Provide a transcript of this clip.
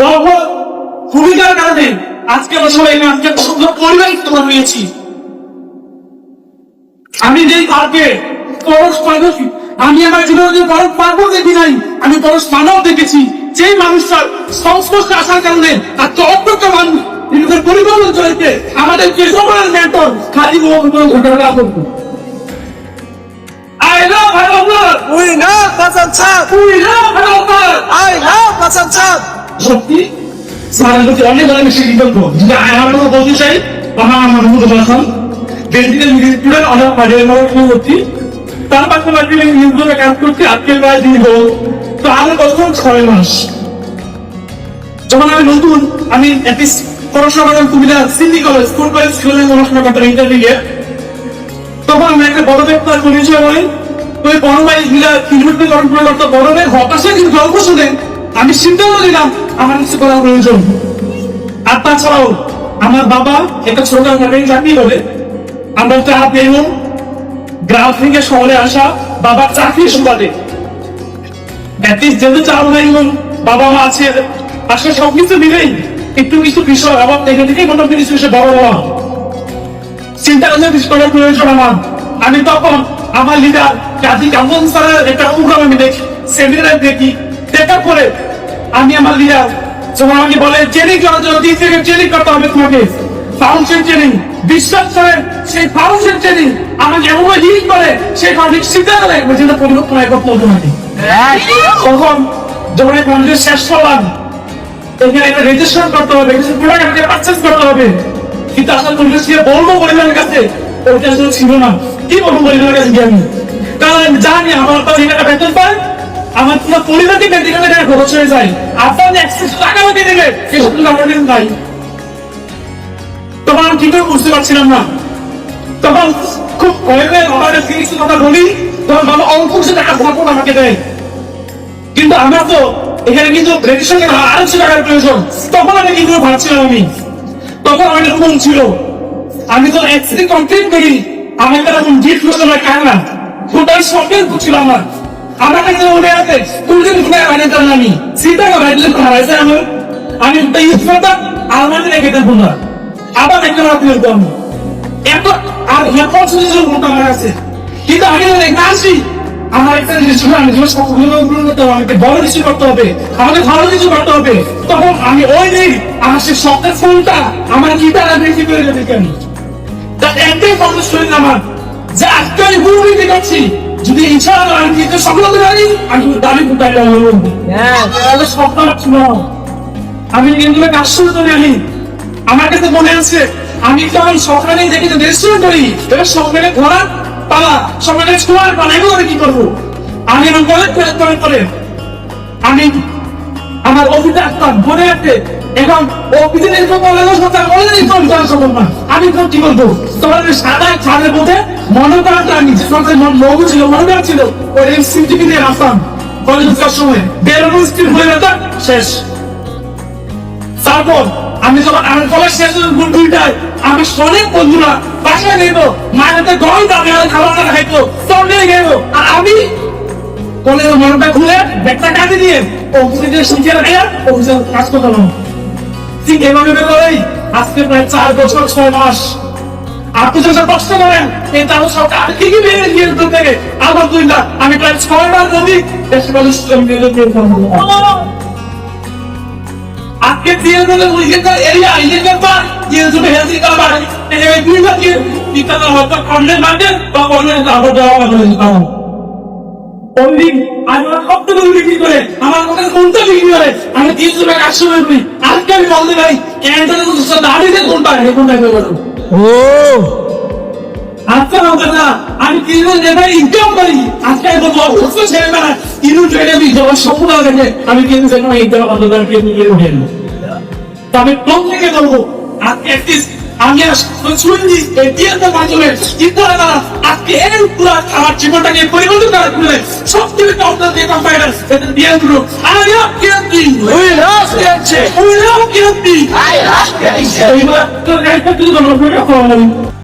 বড় ভূমিকার কারণে আজকে আমরা সবাই আজকে সুন্দর পরিবার তোমার হয়েছি। আমি যেই পার্কে পরশ মানব আমি আমার জীবনে যে পরশ মানব দেখি নাই আমি পরশ মানব দেখেছি। যেই মানুষটার সংস্পর্শে আসার কারণে আজকে অপ্রজ্ঞ মানুষ নিজেদের পরিবর্তন চলেছে আমাদের যে সময়ের মেন্টর খালি ঘটনা করব I love Hanover! We love Hasan Hanover! I love Hasan স্যারের প্রতি অনেক বেশি যদি বলতে চাই আমার তার পাশাপাশি আমি কাজ করছি, আজকের তো আরও ছয় মাস। যখন আমি নতুন, আমি পড়াশোনা করতাম Cumilla city college, school college, স্কুলে পড়াশোনা করতাম ইন্টারমিডিয়েট তখন আমি একটা বড় ব্যবসার পরিচয় হয় ওই বড় ভাই কিলোমিটার কন্ট্রোল করতো, বড় ভাই হতাশা, কিন্তু গল্প আমি সিদ্ধান্ত নিলাম আমার কিছু করার প্রয়োজন। আর তাছাড়াও, আমার বাবা একটা ছোট গাড়ি চাকরি করে। আমরা চা পেয়ে গ্রাম থেকে শহরে আসা বাবার চাকরি সুবাদে যেহেতু চার ভাই বোন বাবা মা আছে আসলে মিলেই একটু কিছু দেখে দেখে কিছু বিষয় বড় হয়। চিন্তা করলে কিছু করার প্রয়োজন আমার। আমি তখন আমার লিডার কাজী কামন স্যারের একটা প্রোগ্রাম আমি দেখি সেমিনার দেখি। দেখার পরে আমি আমার লিডার তোমার আমাকে বলে ট্রেনিং করার জন্য তিন থেকে ট্রেনিং করতে হবে তোমাকে। ফাউন্ডেশন ট্রেনিং বিশ্বাস করে সেই ফাউন্ডেশন ট্রেনিং আমাকে এমন হিল করে সেই ফাউন্ডেশন সিদ্ধান্ত নেয় যেটা পরিবর্তন হয় করতে তোমাকে তখন যখন এই ফাউন্ডেশন শেষ করলাম এখানে একটা রেজিস্ট্রেশন করতে হবে কিছু প্রোডাক্ট আমাকে পারচেজ করতে হবে। কিন্তু আসলে তুমি সে বলব পরিবারের কাছে, ওইটা ছিল না। কি বলব পরিবারের কাছে আমি কারণ আমি জানি আমার তো এখানে বেতন পায় আমার পুরো পরিবারকে মেডিকেলে টাকা খরচ হয়ে যায়। আপনার টাকা কিন্তু আমার নাই। আমি বুঝতে পারছিলাম না। তখন খুব ভয় কিছু কথা বলি, তখন অল্প কিছু টাকা আমাকে দেয়? কিন্তু আমার তো এখানে কিন্তু রেজিস্ট্রেশন আড়াইশো টাকার প্রয়োজন। তখন আমি কিন্তু ভাবছিলাম আমি। তখন আমার এরকম ছিল। আমি তো অ্যাক্সিডেন্ট কমপ্লিট করি আমার এরকম জিত করতে না কার না টোটাল সবটাই ছিল আমার। আমার কাছে মনে আমি একটা জিনিস করতে হবে, আমাকে বড় কিছু করতে হবে, আমাকে ভালো কিছু করতে হবে। তখন আমি ওই দিন আমার সে শখের ফোনটা, আমার গিটার রেখে করে দেবে কেন? তার একটাই ফোকাস করি আমার যে আজকে আমি দিতে পারছি। যদি ইনশাআল্লাহ আমি দিতে সফল হতে পারি আমি দাবি কোথায় বলব তাহলে স্বপ্ন ছিল। আমি কিন্তু কাজ শুরু করি আমি আমার কাছে মনে আছে আমি যখন সকালে দেখি যে রেস্টুরেন্ট করি এবার সকালে ঘোরা পালা সকালে ছোঁয়ার পালা এগুলো আমি কি করব? আমি এরকম করে করে করে। আমি আমার আসতাম মনে আছে এখন দিই তো আমি তো কি বলব তোমার সাদা ছাদের মধ্যে মনে ছিল মনে ছিল, ওই সিটিভি দিয়ে আসতাম কলেজ যাওয়ার সময়। বেরোনো হয়ে শেষ। তারপর আমি যখন কলেজ শেষ দুইটায় আমি বন্ধুরা বাসায় নেব মায়ের গরম দামে খাবার না খাইতো গেল আর আমি কলেজের মনটা খুলে ব্যাগটা কাটে দিয়ে অফিসে শিখে রাখা অফিসে কাজ করতে ঠিক আজকে প্রায় চার বছর, ছয় মাস। আপনি যখন কষ্ট করেন, এই সরকার বেরিয়ে থেকে? আমি প্রায় ছয় মাস যদি দেশের মানুষ আজকে দিলে উইকেট এরিয়া ইন্ডিয়ান পার দিয়ে দিলে হেলদি কারবার এই দুই মাসে ইতালা হয়তো কন্টেন্ট মার্কেট বা দেওয়া হবে আমি আমার করে, আমার কথা কোনটা বিক্রি করে, আমি টাকা একশো আজকে আমি বলতে পারি ক্যান্টারে তো দাঁড়িয়ে কোনটা কোনটা করব Oh, আজকে আমাকে না আমি তিনজন লেবার ইনকাম করি? আজকে আমি বলব অসুস্থ ছেলে মেয়েরা তিন ট্রেনে আমি জমা সম্পূর্ণ দেখে আমি কিন্তু সেখানে দিয়ে নিয়ে উঠে এলো তবে কোন থেকে আজকে আমি শুনছি এই টিয়ারটার মাধ্যমে চিন্তা আজকে এই পুরো আমার জীবনটাকে পরিবর্তন করার জন্য সব থেকে টপটা দিয়ে কম্পাইডার সেটা দিয়ে দিল আই লাভ কিরন্তি we love Kenche. We love কিরন্তি I love Kenche. এইবার তো একটা কিছু বলব